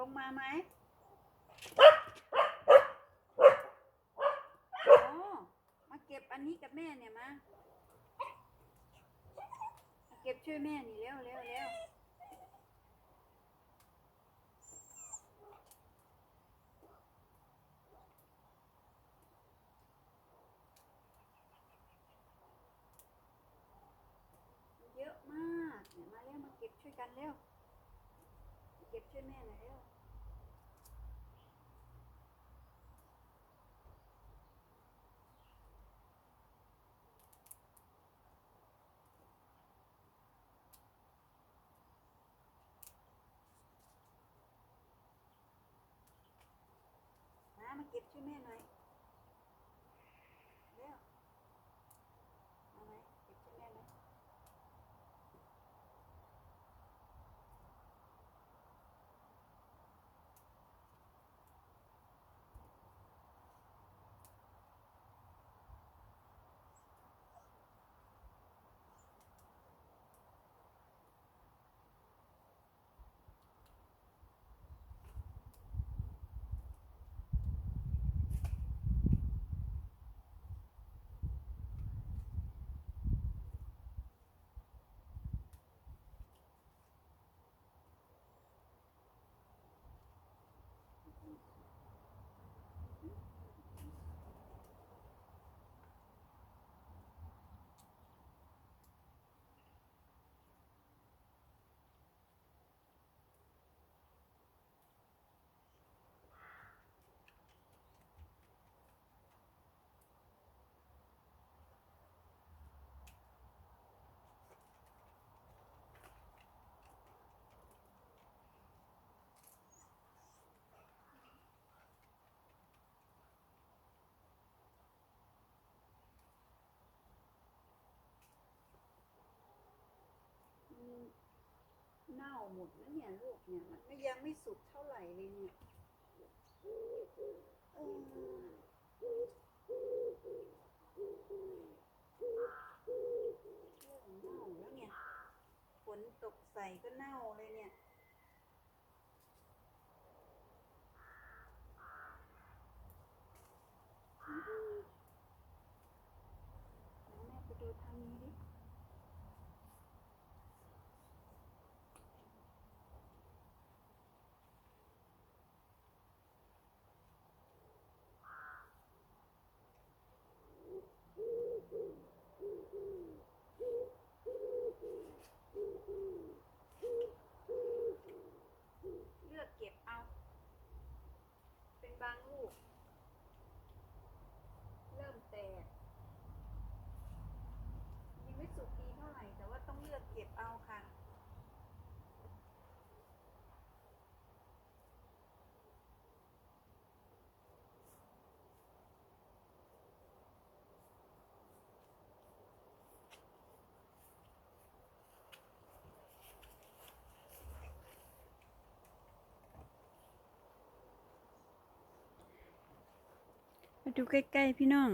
ลงมาไหมอ๋อมาเก็บอันนี้กับแม่เนี่ยมามาเก็บช่วยแม่นี่เร็วเร็วเร็วเยอะมากเนี่ยมาเร็วมาเก็บช่วยกันเร็ว เก็บช่วยแม่หน่อยเร็ว เก็บช่วยแม่หน่อย หมดแล้วเนี่ยลูกเนี่ยมันไม่ยังไม่สุกเท่าไหร่เลยเนี่ยเออเริ่มเน่าแล้วเนี่ยฝนตกใส่ก็เน่าเลยเนี่ย อืมเดี๋ยวแม่ไปดูทางนี้ดิ เลือกเก็บเอา เป็นบางลูก เริ่มแตก ยังไม่สุกดีเท่าไหร่ แต่ว่าต้องเลือกเก็บเอาค่ะ มา ดูใกล้ๆพี่น้อง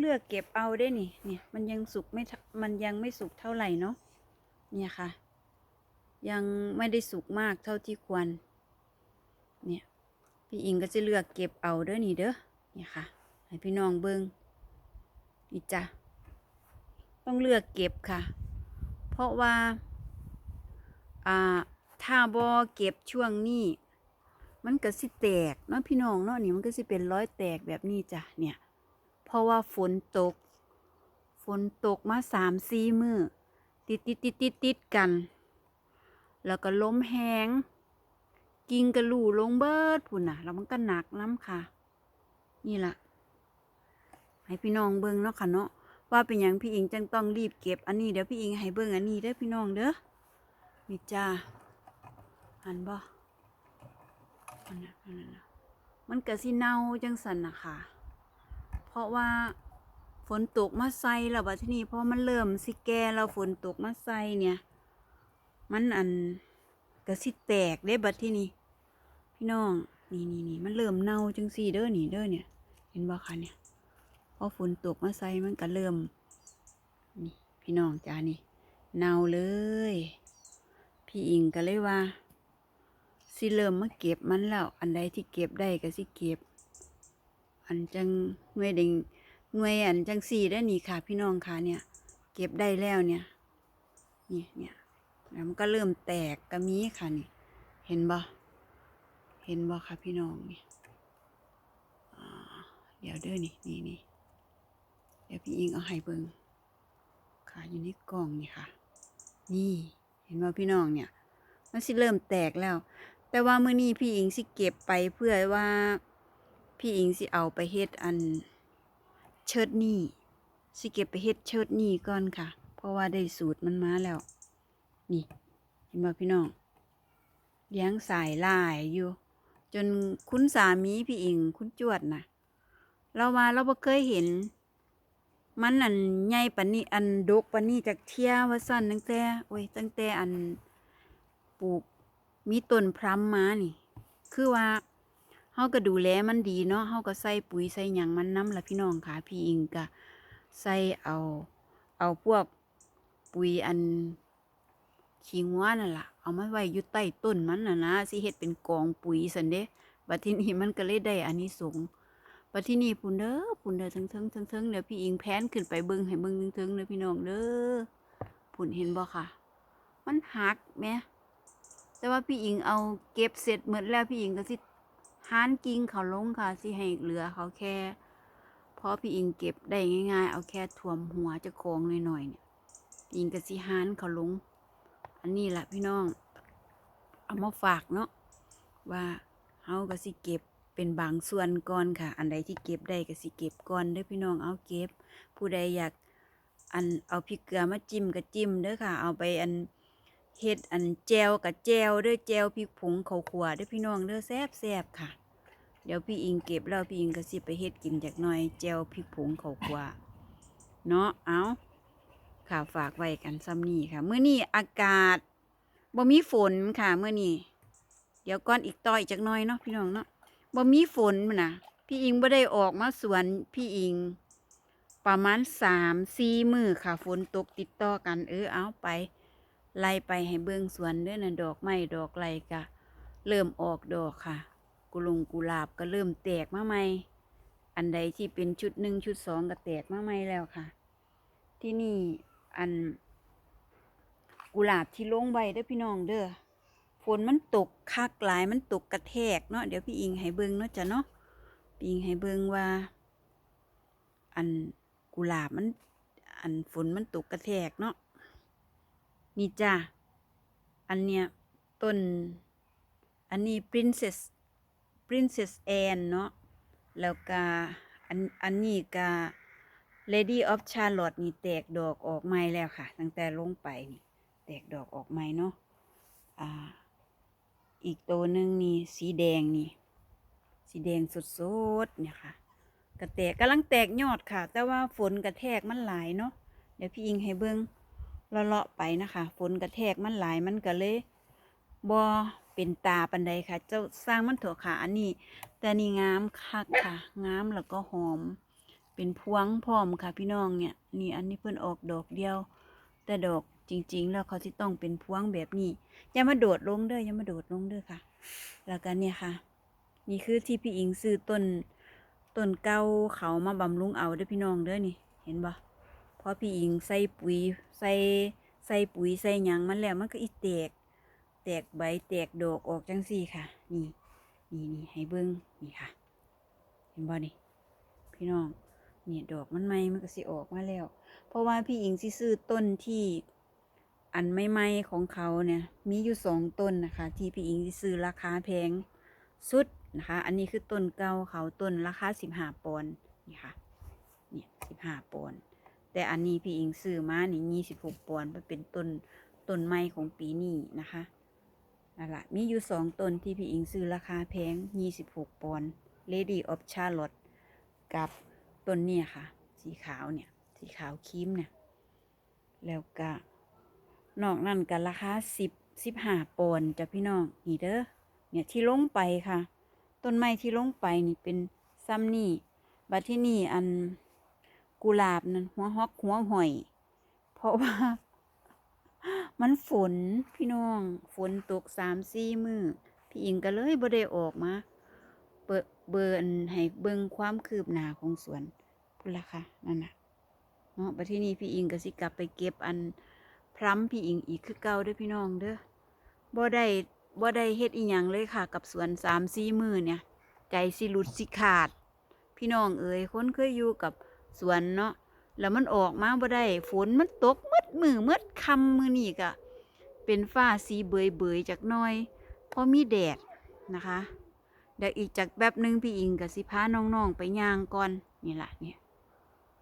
เลือกเก็บเอาได้นี่เนี่ยมันยังสุกไม่ มันยังไม่สุกเท่าไหร่เนาะ เนี่ยค่ะ ยังไม่ได้สุกมากเท่าที่ควร เนี่ย พี่อิงก็จะเลือกเก็บเอาเด้อนี่เด้อ เนี่ยค่ะ ให้พี่น้องเบิงนี่จ้ะ ต้องเลือกเก็บค่ะ เพราะว่า อ่า ถ้าบ่เก็บช่วงนี้ มันก็สิแตกเนาะพี่น้องเนาะนี่มันก็สิเป็นร้อยแตกแบบนี้จ้ะเนี่ย เพราะว่าฝนตก ฝนตกมาสามสี่มือติดติดติดติดติดกัน แล้วก็ล้มแหงกิ่งกระลู่ลงเบิดพุ่นน่ะ แล้วมันก็หนักน้ำค่ะ นี่ล่ะ ให้พี่น้องเบิ่งเนาะค่ะเนาะว่าเป็นหยังพี่อิงจังต้องรีบเก็บอันนี้เดี๋ยวพี่อิงให้เบิ่งอันนี้เด้อพี่น้องเด้อนี่จ้าหันบ่ อันนั้นอันนั้นน่ะมันก็สิเน่าจังสันนะคะเพราะว่าฝนตกมาใส่แล้วบัดทีนี้พอมันเริ่มสิแก่แล้วฝนตกมาใส่เนี่ย มันอันก็สิแตกได้บัดทีนี้พี่น้องนี่นี่นี่มันเริ่มเน่าจังสี่เด้อนี่เด้อเนี่ย เห็นบ่คะเนี่ยพอฝนตกมาใส่มันก็เริ่มนี่พี่น้องจ้านี่เน่าเลย พี่อิงก็เลยว่า สิเริ่มมาเก็บมันแล้ว อันใดที่เก็บได้ก็สิเก็บ อันจังหน่วยเด้งหน่วยอันจังสี่ได้อนี่ค่ะ พี่น้องค่ะเนี่ย เก็บได้แล้วเนี่ย นี่เนี่ยแล้วมันก็เริ่มแตกก็มีค่ะนี่เห็นบ่เห็นบ่ค่ะพี่น้องนี่เดี๋ยวเด้อนี่นี่นี่เดี๋ยวพี่อิงเอาให้เบิ่งค่ะอยู่ในกล่องนี่ค่ะ นี่เห็นบ่พี่น้องเนี่ยมันสิเริ่มแตกแล้ว แต่ว่ามื้อนี้พี่อิงสิเก็บไปเพื่อว่า พี่อิงสิเอาไปเฮ็ดอันเชิดหนี่สิเก็บไปเฮ็ดเชิดหนี่ก่อนค่ะ เพราะว่าได้สูตรมันมาแล้ว นี่เห็นบ่พี่น้องเลี้ยงสายลายอยู่ จนคุณสามีพี่อิงคุณจวดน่ะเรามาเราบ่เคยเห็น มันอันใหญ่ปานนี้อันดกปานนี้จากเที่ยว่าสั้นตั้งแต่โอ้ยตั้งแต่อันปลูก มีต้นพรัมมานี่ คือว่าเฮาก็ดูแลมันดีเนาะเฮาก็ใส่ปุ๋ยใส่หยังมันน้ำละพี่น้องค่ะพี่อิงก็ใส่เอา เอาพวกปุ๋ยอันขี้งัวนั่นล่ะ เอามาไว้อยู่ใต้ต้นมันน่ะนะสิเฮ็ดเป็นกองปุ๋ยซั่นเด้บัดทีนี้มันก็เลยได้อานิสงส์ปัดที่นี่ปุ่นเด้อปุ่นเด้อทั้งเทิงทั้งเทิงเดี๋ยวพี่อิงแพนขึ้นไปเบิ่งให้เบิ่งทั้งเทิงเด้อพี่น้องเด้อปุ่นเห็นบ่ค่ะ มันหักแหม แต่ว่าพี่อิงเอาเก็บเสร็จหมดแล้วพี่อิงก็สิหานกิ่งเขาลงค่ะสิให้เหลือเขาแค่พอพี่อิงเก็บได้ง่าย ๆ เอาแค่ท่วมหัวจะโคองหน่อยๆเนี่ยพี่อิงก็สิหานเขาลง อันนี้แหละพี่น้อง เอามาฝากเนาะว่าเฮาก็สิเก็บเป็นบางส่วนก่อนค่ะ อันใดที่เก็บได้ก็สิเก็บก่อนเด้อพี่น้องเอาเก็บ ผู้ใดอยากอันเอาพริกเกลือมาจิ้มก็จิ้มเด้อค่ะ เอาไปอัน เฮ็ดอันแจวกับแจวเด้อแจวพริกผงข้าวขวเด้อพี่น้องเด้อแซ่บแซ่บค่ะ เดี๋ยวพี่อิงเก็บแล้วพี่อิงก็สิไปเฮ็ดกินจากหน่อยแจวพริกผงข้าวขวเนาะเอาค่ะ ฝากไว้กันซ้ำนี่ค่ะเมื่อนี้อากาศบ่มีฝนค่ะเมื่อนี้เดี๋ยวก่อนอีกต่ออีกจักหน่อยเนาะพี่น้องเนาะบ่มีฝนมันนะพี่อิงบ่ได้ออกมาสวนพี่อิง ประมาณสามสี่มือค่ะฝนตกติดต่อกันเออเอาไป ไล่ไปให้เบิ่งสวนเด้อนะดอกไม้ดอกไรกะ เริ่มออกดอกค่ะ กุลงกุหลาบก็เริ่มแตกมาใหม่ อันใดที่เป็นชุดหนึ่งชุดสองก็แตกมาใหม่แล้วค่ะ ที่นี่อัน กุหลาบที่ลงไว้เด้อพี่น้องเด้อฝนมันตกคักหลายมันตกกระแทกเนาะเดี๋ยวพี่อิงให้เบิ่งเนาะจ้ะเนาะพี่อิงให้เบิ่งว่า อันกุหลาบมัน อันฝนมันตกกระแทกเนาะ นี่จ้ะ อันเนี้ยต้น อันนี้ princess princess Anne เนาะ แล้วก็อันอันนี้ก็ lady of charlotte นี่แตกดอกออกใหม่แล้วค่ะ ตั้งแต่ลงไปนี่ แตกดอกออกใหม่เนาะ อ่า อีกตัวหนึ่งนี่สีแดงนี่ สีแดงสดๆเนี่ยค่ะกระแตกกำลังแตกยอดค่ะ แต่ว่าฝนกระแทกมันหลายเนาะ เดี๋ยวพี่อิงให้เบิ้ง เลาะๆไปนะคะฝนกระแทกมันหลายมันก็เลยบอเป็นตาปันใดค่ะ เจ้าสร้างมันเถอะค่ะอันนี้ แต่นี่งามคักค่ะ งามแล้วก็หอม เป็นพวงพร้อมค่ะ พี่น้องเนี่ย นี่อันนี้เพิ่นออกดอกเดียว แต่ดอกจริง ๆ แล้วเขาที่ต้องเป็นพวงแบบนี้อย่ามาโดดลงเด้ออย่ามาโดดลงเด้อค่ะ แล้วก็เนี่ยค่ะ นี่คือที่พี่อิงซื้อต้นต้นเก้าเขามาบำรุงเอาเด้อพี่น้องเด้อนี่ เห็นบ่ พราะพี่อิงใส่ปุ๋ยใส่ใส่ปุ๋ยใส่หยังมันแล้วมันก็อีแตก แตกใบแตกดอกออกจังซี่ค่ะ นี่นี่นี่ให้เบิ้งนี่ค่ะ เห็นบ่นี่พี่น้องเนี่ยดอกมันใหม่มันก็สิออกมาแล้ว เพราะว่าพี่อิงสิซื้อต้นที่อันไม่ไหม้ของเขาเนี่ย มีอยู่สองต้นนะคะ ที่พี่อิงซื้อราคาแพงสุดนะคะ อันนี้คือต้นเก่าเขาต้นราคาสิบห้าปอนด์นี่ค่ะ เนี่ยสิบห้าปอนด์ แต่อันนี้พี่อิงซื้อมานี่ยี่สิบหกปอนด์มันเป็นต้นต้นไม้ของปีนี้นะคะนั่นแหละมีอยู่สองต้นที่พี่อิงซื้อราคาแพงยี่สิบหกปอนด์ Lady of Charlotte กับต้นเนี่ยค่ะ สีขาวเนี่ย สีขาวครีมเนี่ย แล้วก็นอกนั่นกันราคาสิบสิบห้าปอนด์จ้ะพี่น้องนี่เด้อเนี่ยที่ลงไปค่ะ ต้นไม้ที่ลงไปนี่เป็นซ้ำนี่บัดที่นี่อัน กุหลาบนั่นหัวฮอกหัวหอย เพราะว่า มันฝนพี่น้อง ฝนตกสามสี่มือพี่อิงก็เลยบ่ได้ออกมาเปิดเบิร์นให้เบิ่งความคืบหน้าของสวนพุ่นละค่ะนั่นน่ะเนาะบัดทีนี้พี่อิงก็สิกลับไปเก็บอันพร้ำพี่อิงอีกคือเก่าเด้อพี่น้องเด้อบ่ได้บ่ได้เฮ็ดอีหยังเลยค่ะ กับสวนสามสี่มือเนี่ย ใจสิหลุดสิขาด พี่น้องเอ๋ยคนเคยอยู่กับ สวนเนาะแล้วมันออกมาบ่ได้ฝนมันตกมืดมือมืดคำมือนี่ก็เป็นฟ้าสีเบยเบยจากน้อยเพราะมีแดดนะคะเดี๋ยวอีกจากแบบหนึ่งพี่อิงกับสิพาน้องๆไปย่างก่อนนี่แหละเนี่ย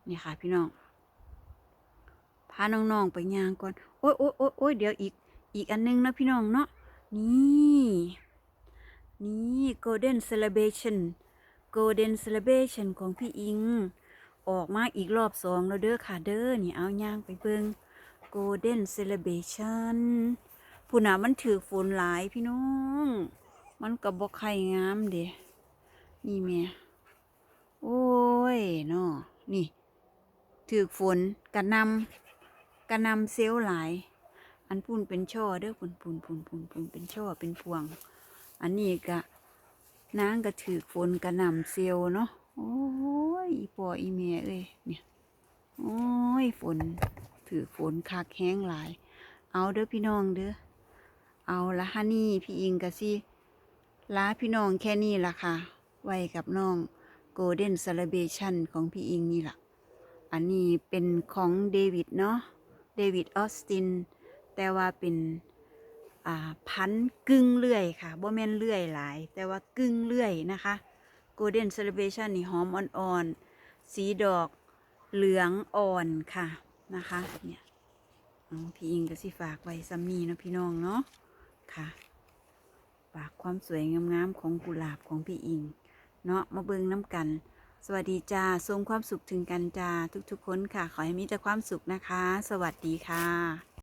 นี่ค่ะ พี่น้องพาน้องๆไปย่างก่อนโอ้ยโอ้ยโอ้ยโอ้ยเดี๋ยวอีกอีกอันหนึงนะพี่น้องเนาะนี่ นี่ golden celebration golden celebration ของพี่อิง ออกมาอีกรอบสองแล้วเด้อค่ะเด้อนี่เอาย่างไปเบิง golden celebration ผู้น่ะมันถือฝนหลายพี่น้อง มันกับบกไข่งามเด้นี่แม่โอ้ยเนาะนี่ ถือฝนกระนำกระนำเซลหลาย อันปุ่นเป็นช่อเด้อปุ่นปุ่นปุ่นปุ่นปุ่นเป็นช่อเป็นพวง อันนี้ก็นางก็ถือฝนกระนำเซลเนาะ โอ้ยปออีเมียเอ้ยเนี่ยโอ้ยฝนถือฝนคักแห้งหลาย เอาเด้อพี่น้องเด้อเอาละฮะนี่พี่อิงกะสิลาพี่น้องแค่นี้ละค่ะ ไว้กับน้อง Golden Celebration ของพี่อิงนี่ล่ะอันนี้เป็นของเดวิดเนาะเดวิดออสติน แต่ว่าเป็นอ่าพันกึ่งเลื่อยค่ะบ่แม่นเลื่อยหลาย แต่ว่ากึ่งเลื่อยนะคะ Golden Celebration นี่หอมอ่อนๆ สีดอกเหลืองอ่อนค่ะนะคะ เนี่ยพี่อิงก็สิฝากไว้ซัมนี่นะพี่น้องเนาะค่ะฝากความสวยงามๆของกุหลาบของพี่อิง เนาะมาเบิ่งน้ำกัน สวัสดีจ้าทรงความสุขถึงกันจ้าทุกๆคนค่ะ ขอให้มีแต่ความสุขนะคะ สวัสดีค่ะ